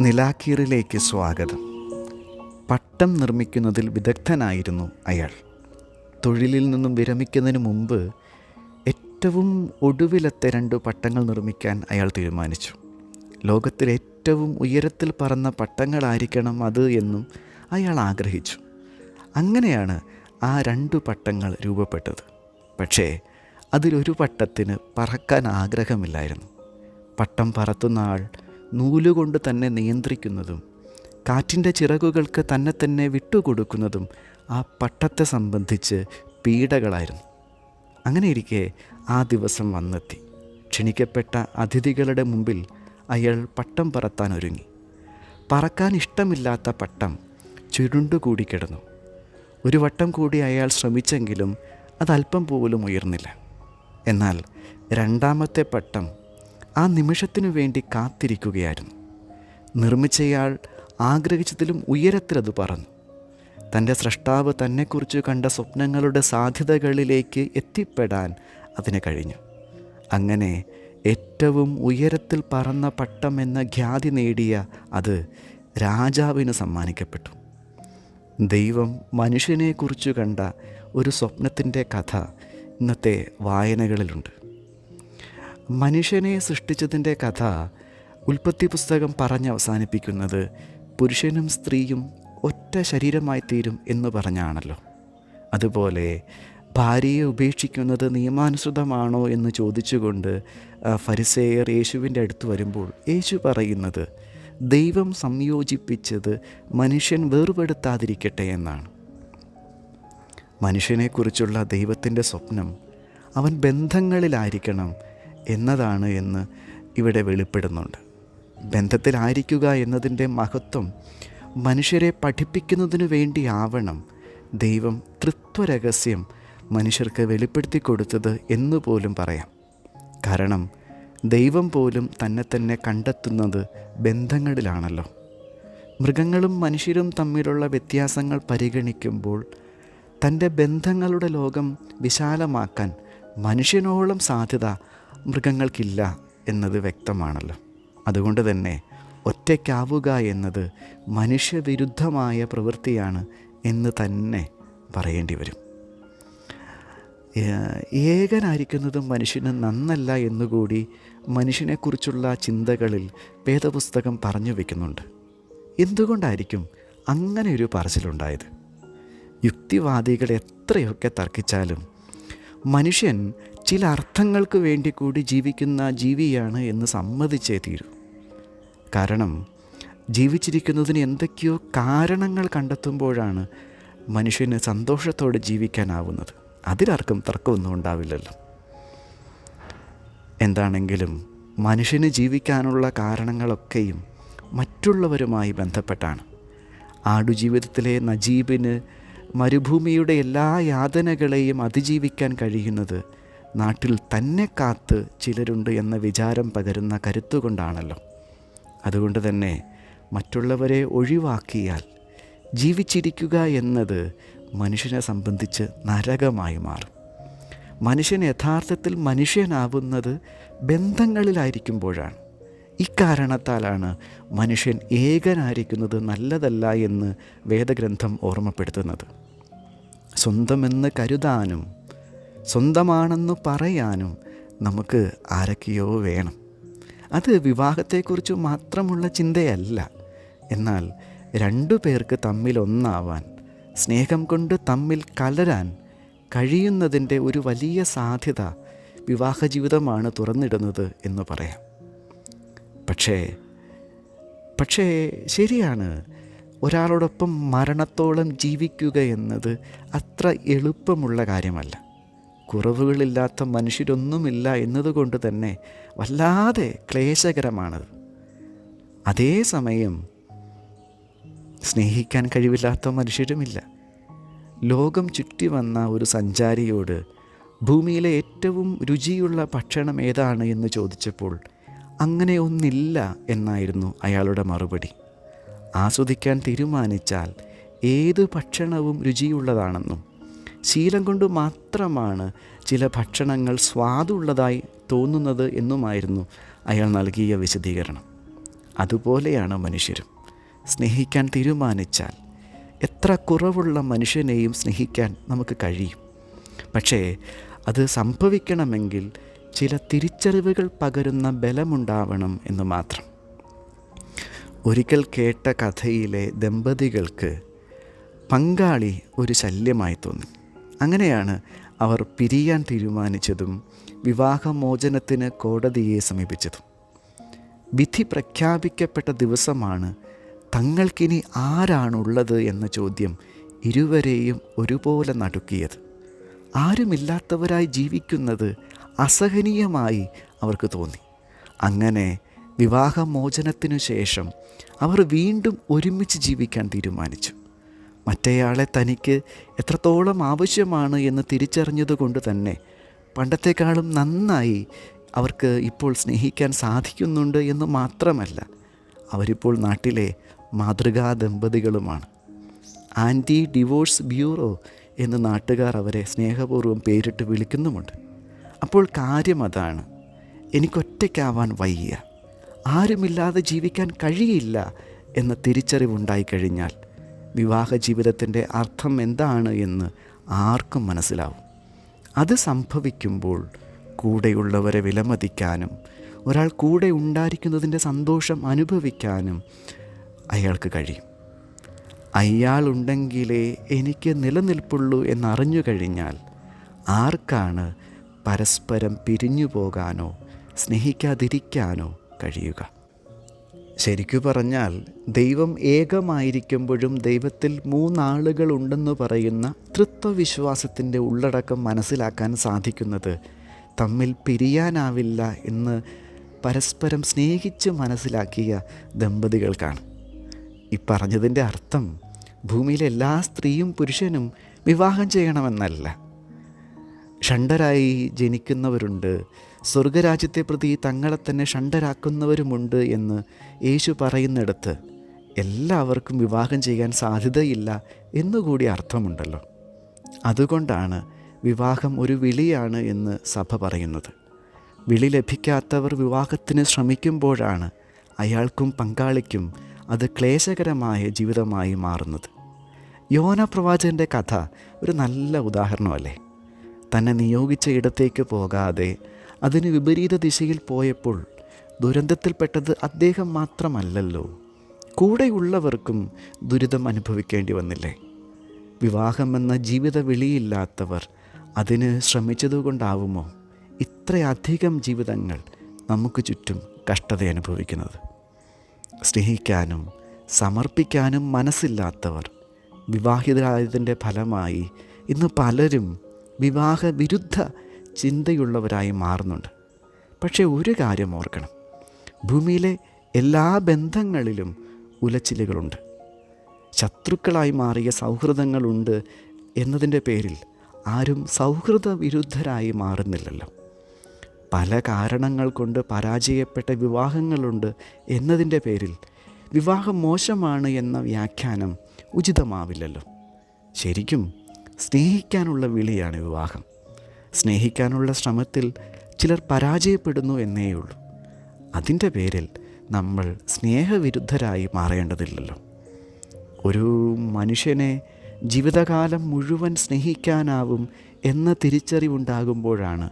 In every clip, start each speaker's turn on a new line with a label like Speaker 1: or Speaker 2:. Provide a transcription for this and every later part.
Speaker 1: നിലാക്കീറിലേക്ക് സ്വാഗതം. പട്ടം നിർമ്മിക്കുന്നതിൽ വിദഗ്ധനായിരുന്നു അയാൾ. തൊഴിലിൽ നിന്നും വിരമിക്കുന്നതിന് മുമ്പ് ഏറ്റവും ഒടുവിലത്തെ രണ്ട് പട്ടങ്ങൾ നിർമ്മിക്കാൻ അയാൾ തീരുമാനിച്ചു. ലോകത്തിലെ ഏറ്റവും ഉയരത്തിൽ പറന്ന പട്ടങ്ങളായിരിക്കണം അത് എന്നും അയാൾ ആഗ്രഹിച്ചു. അങ്ങനെയാണ് ആ രണ്ട് പട്ടങ്ങൾ രൂപപ്പെട്ടത്. പക്ഷേ അതിലൊരു പട്ടത്തിന് പറക്കാൻ ആഗ്രഹമില്ലായിരുന്നു. പട്ടം പറത്തുന്ന ആൾ നൂലുകൊണ്ട് തന്നെ നിയന്ത്രിക്കുന്നതും കാറ്റിന്റെ ചിറകുകൾക്ക് തന്നെ തന്നെ വിട്ടുകൊടുക്കുന്നതും ആ പട്ടത്തെ സംബന്ധിച്ച് പീഡകളായിരുന്നു. അങ്ങനെ ഇരിക്കെ ആ ദിവസം വന്നെത്തി. ക്ഷണിക്കപ്പെട്ട അതിഥികളുടെ മുമ്പിൽ അയാൾ പട്ടം പറത്താൻ ഒരുങ്ങി. പറക്കാൻ ഇഷ്ടമില്ലാത്ത പട്ടം ചുരുണ്ടുകൂടി കിടന്നു. ഒരു വട്ടം കൂടി അയാൾ ശ്രമിച്ചെങ്കിലും അതല്പം പോലും ഉയർന്നില്ല. എന്നാൽ രണ്ടാമത്തെ പട്ടം ആ നിമിഷത്തിനു വേണ്ടി കാത്തിരിക്കുകയായിരുന്നു. നിർമ്മിച്ചയാൾ ആഗ്രഹിച്ചതിലും ഉയരത്തിലത് പറഞ്ഞു. തന്റെ സൃഷ്ടാവ് തന്നെക്കുറിച്ച് കണ്ട സ്വപ്നങ്ങളുടെ സാധ്യതകളിലേക്ക് എത്തിപ്പെടാൻ അതിന് കഴിഞ്ഞു. അങ്ങനെ ഏറ്റവും ഉയരത്തിൽ പറന്ന പട്ടം എന്ന ഖ്യാതി നേടിയ അത് രാജാവിന് സമ്മാനിക്കപ്പെട്ടു. ദൈവം മനുഷ്യനെക്കുറിച്ച് കണ്ട ഒരു സ്വപ്നത്തിന്റെ കഥ ഇന്നത്തെ വായനകളിലുണ്ട്. മനുഷ്യനെ സൃഷ്ടിച്ചതിന്റെ കഥ ഉൽപ്പത്തി പുസ്തകം പറഞ്ഞ് അവസാനിപ്പിക്കുന്നത് പുരുഷനും സ്ത്രീയും ഒറ്റ ശരീരമായി തീരും എന്ന് പറഞ്ഞാണല്ലോ. അതുപോലെ ഭാര്യയെ ഉപേക്ഷിക്കുന്നത് നിയമാനുസൃതമാണോ എന്ന് ചോദിച്ചുകൊണ്ട് ഫരിസേയർ യേശുവിന്റെ അടുത്ത് വരുമ്പോൾ യേശു പറയുന്നത് ദൈവം സംയോജിപ്പിച്ചത് മനുഷ്യൻ വേർപെടുത്താതിരിക്കട്ടെ എന്നാണ്. മനുഷ്യനെക്കുറിച്ചുള്ള ദൈവത്തിന്റെ സ്വപ്നം അവൻ ബന്ധങ്ങളിലായിരിക്കണം എന്നതാണ് എന്ന് ഇവിടെ വെളിപ്പെടുന്നുണ്ട്. ബന്ധത്തിലായിരിക്കുക എന്നതിന്റെ മഹത്വം മനുഷ്യരെ പഠിപ്പിക്കുന്നതിനു വേണ്ടിയാവണം ദൈവം തൃത്വരഹസ്യം മനുഷ്യർക്ക് വെളിപ്പെടുത്തി കൊടുത്തത് എന്ന് പോലും പറയാം. കാരണം ദൈവം പോലും തന്നെ തന്നെ കണ്ടെത്തുന്നത് ബന്ധങ്ങളിലാണല്ലോ. മൃഗങ്ങളും മനുഷ്യരും തമ്മിലുള്ള വ്യത്യാസങ്ങൾ പരിഗണിക്കുമ്പോൾ തന്റെ ബന്ധങ്ങളുടെ ലോകം വിശാലമാക്കാൻ മനുഷ്യനോളം സാധ്യത മൃഗങ്ങൾക്കില്ല എന്നത് വ്യക്തമാണല്ലോ. അതുകൊണ്ട് തന്നെ ഒറ്റയ്ക്കാവുക എന്നത് മനുഷ്യവിരുദ്ധമായ പ്രവൃത്തിയാണ് എന്ന് തന്നെ പറയേണ്ടി വരും. ഏകനായിരിക്കുന്നതും മനുഷ്യന് നന്നല്ല എന്നുകൂടി മനുഷ്യനെക്കുറിച്ചുള്ള ചിന്തകളിൽ വേദപുസ്തകം പറഞ്ഞു വയ്ക്കുന്നുണ്ട് എന്തുകൊണ്ടായിരിക്കും അങ്ങനെ ഒരു പറച്ചിലുണ്ടായത്? യുക്തിവാദികൾ എത്രയൊക്കെ തർക്കിച്ചാലും മനുഷ്യൻ ചില അർത്ഥങ്ങൾക്ക് വേണ്ടി കൂടി ജീവിക്കുന്ന ജീവിയാണ് എന്ന് സമ്മതിച്ചേ തീരൂ. കാരണം ജീവിച്ചിരിക്കുന്നതിന് എന്തൊക്കെയോ കാരണങ്ങൾ കണ്ടെത്തുമ്പോഴാണ് മനുഷ്യന് സന്തോഷത്തോടെ ജീവിക്കാനാവുന്നത്. അതിലാർക്കും തർക്കമൊന്നും ഉണ്ടാവില്ലല്ലോ. എന്താണെങ്കിലും മനുഷ്യന് ജീവിക്കാനുള്ള കാരണങ്ങളൊക്കെയും മറ്റുള്ളവരുമായി ബന്ധപ്പെട്ടാണ്. ആടുജീവിതത്തിലെ നജീബിന് മരുഭൂമിയുടെ എല്ലാ യാതനകളെയും അതിജീവിക്കാൻ കഴിയുന്നത് നാട്ടിൽ തന്നെ കാത്ത് ചിലരുണ്ട് എന്ന വിചാരം പകരുന്ന കരുത്തുകൊണ്ടാണല്ലോ അതുകൊണ്ട് തന്നെ മറ്റുള്ളവരെ ഒഴിവാക്കിയാൽ ജീവിച്ചിരിക്കുക എന്നത് മനുഷ്യനെ സംബന്ധിച്ച് നരകമായി മാറും. മനുഷ്യൻ യഥാർത്ഥത്തിൽ മനുഷ്യനാവുന്നത് ബന്ധങ്ങളിലായിരിക്കുമ്പോഴാണ്. ഇക്കാരണത്താലാണ് മനുഷ്യൻ ഏകനായിരിക്കുന്നത് നല്ലതല്ല എന്ന് വേദഗ്രന്ഥം ഓർമ്മപ്പെടുത്തുന്നത്. സ്വന്തമെന്ന് കരുതാനും സ്വന്തമാണെന്ന് പറയാനും നമുക്ക് ആരൊക്കെയോ വേണം. അത് വിവാഹത്തെക്കുറിച്ച് മാത്രമുള്ള ചിന്തയല്ല. എന്നാൽ രണ്ടു പേർക്ക് തമ്മിൽ ഒന്നാവാൻ സ്നേഹം കൊണ്ട് തമ്മിൽ കലരാൻ കഴിയുന്നതിന്റെ ഒരു വലിയ സാധ്യത വിവാഹ ജീവിതമാണ് തുറന്നിടുന്നത് എന്ന് പറയാം. പക്ഷേ പക്ഷേ ശരിയാണ്. ഒരാളോടൊപ്പം മരണത്തോളം ജീവിക്കുക എന്നത് അത്ര എളുപ്പമുള്ള കാര്യമല്ല. കുറവുകളില്ലാത്ത മനുഷ്യരൊന്നുമില്ല എന്നതുകൊണ്ട് തന്നെ വല്ലാതെ ക്ലേശകരമാണത്. അതേസമയം സ്നേഹിക്കാൻ കഴിവില്ലാത്ത മനുഷ്യരുമില്ല. ലോകം ചുറ്റി വന്ന ഒരു സഞ്ചാരിയോട് ഭൂമിയിലെ ഏറ്റവും രുചിയുള്ള ഭക്ഷണം ഏതാണ് എന്ന് ചോദിച്ചപ്പോൾ അങ്ങനെ ഒന്നില്ല എന്നായിരുന്നു അയാളുടെ മറുപടി. ആസ്വദിക്കാൻ തീരുമാനിച്ചാൽ ഏത് ഭക്ഷണവും രുചിയുള്ളതാണെന്നും ശീലം കൊണ്ട് മാത്രമാണ് ചില ഭക്ഷണങ്ങൾ സ്വാദുള്ളതായി തോന്നുന്നത് എന്നുമായിരുന്നു അയാൾ നൽകിയ വിശദീകരണം. അതുപോലെയാണ് മനുഷ്യരും. സ്നേഹിക്കാൻ തീരുമാനിച്ചാൽ എത്ര കുറവുള്ള മനുഷ്യനെയും സ്നേഹിക്കാൻ നമുക്ക് കഴിയും. പക്ഷേ അത് സംഭവിക്കണമെങ്കിൽ ചില തിരിച്ചറിവുകൾ പകരുന്ന ബലമുണ്ടാവണം എന്ന് മാത്രം. ഒരിക്കൽ കേട്ട കഥയിലെ ദമ്പതികൾക്ക് പങ്കാളി ഒരു ശല്യമായി തോന്നി. അങ്ങനെയാണ് അവർ പിരിയാൻ തീരുമാനിച്ചതും വിവാഹമോചനത്തിന് കോടതിയെ സമീപിച്ചതും. വിധി പ്രഖ്യാപിക്കപ്പെട്ട ദിവസമാണ് തങ്ങൾക്കിനി ആരാണുള്ളത് എന്ന ചോദ്യം ഇരുവരെയും ഒരുപോലെ നടുക്കിയത്. ആരുമില്ലാത്തവരായി ജീവിക്കുന്നത് അസഹനീയമായി അവർക്ക് തോന്നി. അങ്ങനെ വിവാഹമോചനത്തിനു ശേഷം അവർ വീണ്ടും ഒരുമിച്ച് ജീവിക്കാൻ തീരുമാനിച്ചു. മറ്റേയാളെ തനിക്ക് എത്രത്തോളം ആവശ്യമാണ് എന്ന് തിരിച്ചറിഞ്ഞതുകൊണ്ട് തന്നെ പണ്ടത്തെക്കാളും നന്നായി അവർക്ക് ഇപ്പോൾ സ്നേഹിക്കാൻ സാധിക്കുന്നുണ്ട് എന്ന് മാത്രമല്ല അവരിപ്പോൾ നാട്ടിലെ മാതൃകാ ദമ്പതികളുമാണ്. ആന്റി ഡിവോഴ്സ് ബ്യൂറോ എന്ന് നാട്ടുകാർ അവരെ സ്നേഹപൂർവം പേരിട്ട് വിളിക്കുന്നുമുണ്ട്. അപ്പോൾ കാര്യം അതാണ് എനിക്കൊറ്റയ്ക്കാവാൻ വയ്യ ആരുമില്ലാതെ ജീവിക്കാൻ കഴിയില്ല എന്ന തിരിച്ചറിവുണ്ടായി കഴിഞ്ഞാൽ വിവാഹ ജീവിതത്തിന്റെ അർത്ഥം എന്താണ് എന്ന് ആർക്കും മനസ്സിലാവും. അത് സംഭവിക്കുമ്പോൾ കൂടെയുള്ളവരെ വിലമതിക്കാനും ഒരാൾ കൂടെ ഉണ്ടായിരിക്കുന്നതിന്റെ സന്തോഷം അനുഭവിക്കാനും അയാൾക്ക് കഴിയും. അയാളുണ്ടെങ്കിലേ എനിക്ക് നിലനിൽപ്പുള്ളൂ എന്നറിഞ്ഞു കഴിഞ്ഞാൽ ആർക്കാണ് പരസ്പരം പിരിഞ്ഞു പോകാനോ സ്നേഹിക്കാതിരിക്കാനോ കഴിയുക? ശരിക്കു പറഞ്ഞാൽ ദൈവം ഏകമായിരിക്കുമ്പോഴും ദൈവത്തിൽ മൂന്നാളുകൾ ഉണ്ടെന്ന് പറയുന്ന തൃത്വവിശ്വാസത്തിന്റെ ഉള്ളടക്കം മനസ്സിലാക്കാൻ സാധിക്കുന്നത് തമ്മിൽ പിരിയാനാവില്ല എന്ന് പരസ്പരം സ്നേഹിച്ച് മനസ്സിലാക്കിയ ദമ്പതികൾക്കാണ്. ഈ പറഞ്ഞതിന്റെ അർത്ഥം ഭൂമിയിലെ എല്ലാ സ്ത്രീയും പുരുഷനും വിവാഹം ചെയ്യണമെന്നല്ല. ഷണ്ടരായി ജനിക്കുന്നവരുണ്ട്. സ്വർഗരാജ്യത്തെ പ്രതി തങ്ങളെ തന്നെ ഷണ്ടരാക്കുന്നവരുമുണ്ട് എന്ന് യേശു പറയുന്നിടത്ത് എല്ലാവർക്കും വിവാഹം ചെയ്യാൻ സാധ്യതയില്ല എന്നുകൂടി അർത്ഥമുണ്ടല്ലോ. അതുകൊണ്ടാണ് വിവാഹം ഒരു വിളിയാണ് എന്ന് സഭ പറയുന്നത്. വിളി ലഭിക്കാത്തവർ വിവാഹത്തിന് ശ്രമിക്കുമ്പോഴാണ് അയാൾക്കും പങ്കാളിക്കും അത് ക്ലേശകരമായ ജീവിതമായി മാറുന്നത്. യോന പ്രവാചകന്റെ കഥ ഒരു നല്ല ഉദാഹരണമല്ലേ? തന്നെ നിയോഗിച്ച ഇടത്തേക്ക് പോകാതെ അതിന് വിപരീത ദിശയിൽ പോയപ്പോൾ ദുരന്തത്തിൽപ്പെട്ടത് അദ്ദേഹം മാത്രമല്ലല്ലോ. കൂടെയുള്ളവർക്കും ദുരിതം അനുഭവിക്കേണ്ടി വന്നില്ലേ? വിവാഹമെന്ന ജീവിത വിളിയില്ലാത്തവർ അതിന് ശ്രമിച്ചതുകൊണ്ടാവുമോ ഇത്രയധികം ജീവിതങ്ങൾ നമുക്ക് ചുറ്റും കഷ്ടത അനുഭവിക്കുന്നത്? സ്നേഹിക്കാനും സമർപ്പിക്കാനും മനസ്സില്ലാത്തവർ വിവാഹിതരായതിന്റെ ഫലമായി ഇന്ന് പലരും വിവാഹ വിരുദ്ധ ചിന്തയുള്ളവരായി മാറുന്നുണ്ട്. പക്ഷേ ഒരു കാര്യം ഓർക്കണം. ഭൂമിയിലെ എല്ലാ ബന്ധങ്ങളിലും ഉലച്ചിലുകളുണ്ട്. ശത്രുക്കളായി മാറിയ സൗഹൃദങ്ങളുണ്ട് എന്നതിന്റെ പേരിൽ ആരും സൗഹൃദ വിരുദ്ധരായി മാറുന്നില്ലല്ലോ. പല കാരണങ്ങൾ കൊണ്ട് പരാജയപ്പെട്ട വിവാഹങ്ങളുണ്ട് എന്നതിന്റെ പേരിൽ വിവാഹം മോശമാണ് എന്ന വ്യാഖ്യാനം ഉചിതമാവില്ലല്ലോ. ശരിക്കും സ്നേഹിക്കാനുള്ള വിളിയാണ് വിവാഹം. സ്നേഹിക്കാനുള്ള ശ്രമത്തിൽ ചിലർ പരാജയപ്പെടുന്നു എന്നേയുള്ളൂ. അതിന്റെ പേരിൽ നമ്മൾ സ്നേഹവിരുദ്ധരായി മാറേണ്ടതില്ലല്ലോ. ഒരു മനുഷ്യനെ ജീവിതകാലം മുഴുവൻ സ്നേഹിക്കാനാവും എന്ന തിരിച്ചറിവുണ്ടാകുമ്പോഴാണ്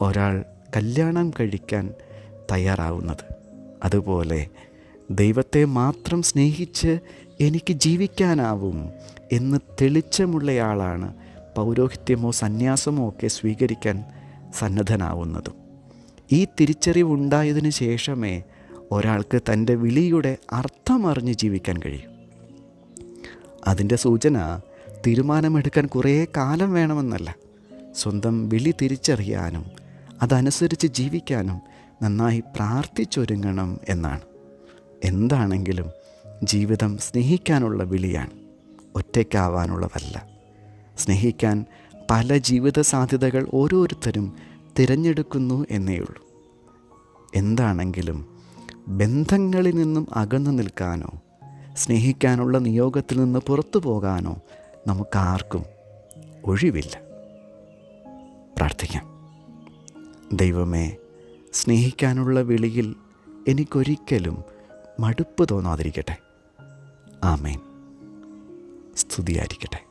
Speaker 1: ഒരാൾ കല്യാണം കഴിക്കാൻ തയ്യാറാവുന്നത്. അതുപോലെ ദൈവത്തെ മാത്രം സ്നേഹിച്ച് എനിക്ക് ജീവിക്കാനാവും എന്ന് തെളിച്ചമുള്ളയാളാണ് പൗരോഹിത്യമോ സന്യാസമോ ഒക്കെ സ്വീകരിക്കാൻ സന്നദ്ധനാവുന്നതും. ഈ തിരിച്ചറിവുണ്ടായതിനു ശേഷമേ ഒരാൾക്ക് തന്റെ വിളിയുടെ അർത്ഥമറിഞ്ഞ് ജീവിക്കാൻ കഴിയും. അതിന്റെ സൂചന തീരുമാനമെടുക്കാൻ കുറേ കാലം വേണമെന്നല്ല. സ്വന്തം വിളി തിരിച്ചറിയാനും അതനുസരിച്ച് ജീവിക്കാനും നന്നായി പ്രാർത്ഥിച്ചൊരുങ്ങണം എന്നാണ്. എന്താണെങ്കിലും ജീവിതം സ്നേഹിക്കാനുള്ള വിളിയാണ്. ഒറ്റയ്ക്കാവാനുള്ളതല്ല. സ്നേഹിക്കാൻ പല ജീവിത സാധ്യതകൾ ഓരോരുത്തരും തിരഞ്ഞെടുക്കുന്നു എന്നേ എന്നേയുള്ളൂ. എന്താണെങ്കിലും ബന്ധങ്ങളിൽ നിന്നും അകന്നു നിൽക്കാനോ സ്നേഹിക്കാനുള്ള നിയോഗത്തിൽ നിന്ന് പുറത്തു പോകാനോ നമുക്കാർക്കും ഒഴിവില്ല. പ്രാർത്ഥിക്കാം. ദൈവമേ സ്നേഹിക്കാനുള്ള വിളിയിൽ എനിക്കൊരിക്കലും മടുപ്പ് തോന്നാതിരിക്കട്ടെ. ആമേൻ. സ്തുതിയായിരിക്കട്ടെ.